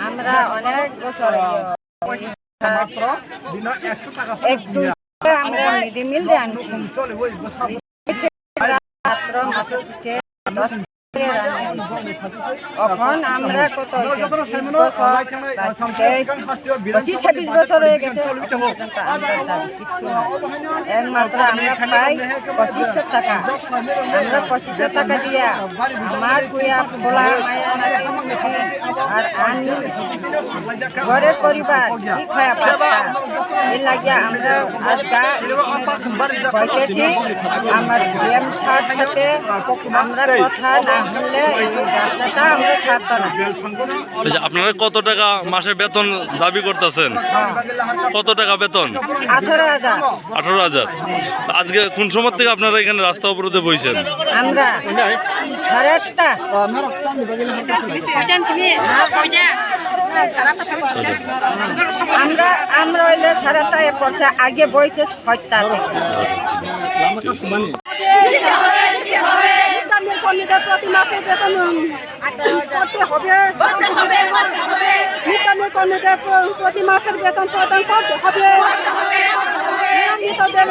আমরা অনেক বছর একটু আমরা মিড ডে মিল দিয়ে আনছি ছাত্র মাত্র এখন আমরা কত পঁচিশ ছাব্বিশ বছর হয়ে গেছে। একমাত্র আমরা পাই পঁচিশশো টাকা। আমরা পঁচিশশো টাকা দিয়া আমার কুয়া খোলা মায়া আর আমি ঘরের পরিবার কি খায়া পাস্তা এই লাগিয়া আমরা আজ গা হইতেছি আমার সাথে আমরা কথা না আপনারা কত টাকা মাসে বেতন দাবি করতেছেন? কত টাকা বেতন? আঠারো হাজার। আজকে কোন সময় থেকে আপনারা এখানে রাস্তা অবরোধে বইছেন? আমরা আমরা হইলে সাড়ে পড়ছে আগে বইছে ছয়টা থেকে গ্রামের কর্মীদের প্রতি মাসের বেতন করতে হবে? গ্রামের কর্মীদের প্রতি মাসের বেতন প্রদান করতে হবে? নিয়মিতদের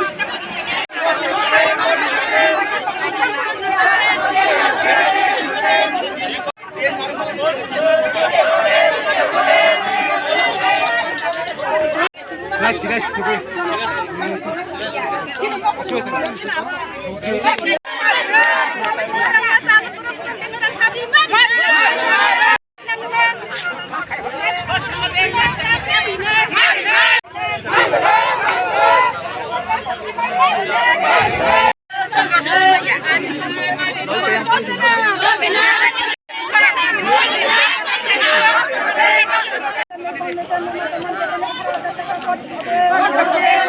করতে হবে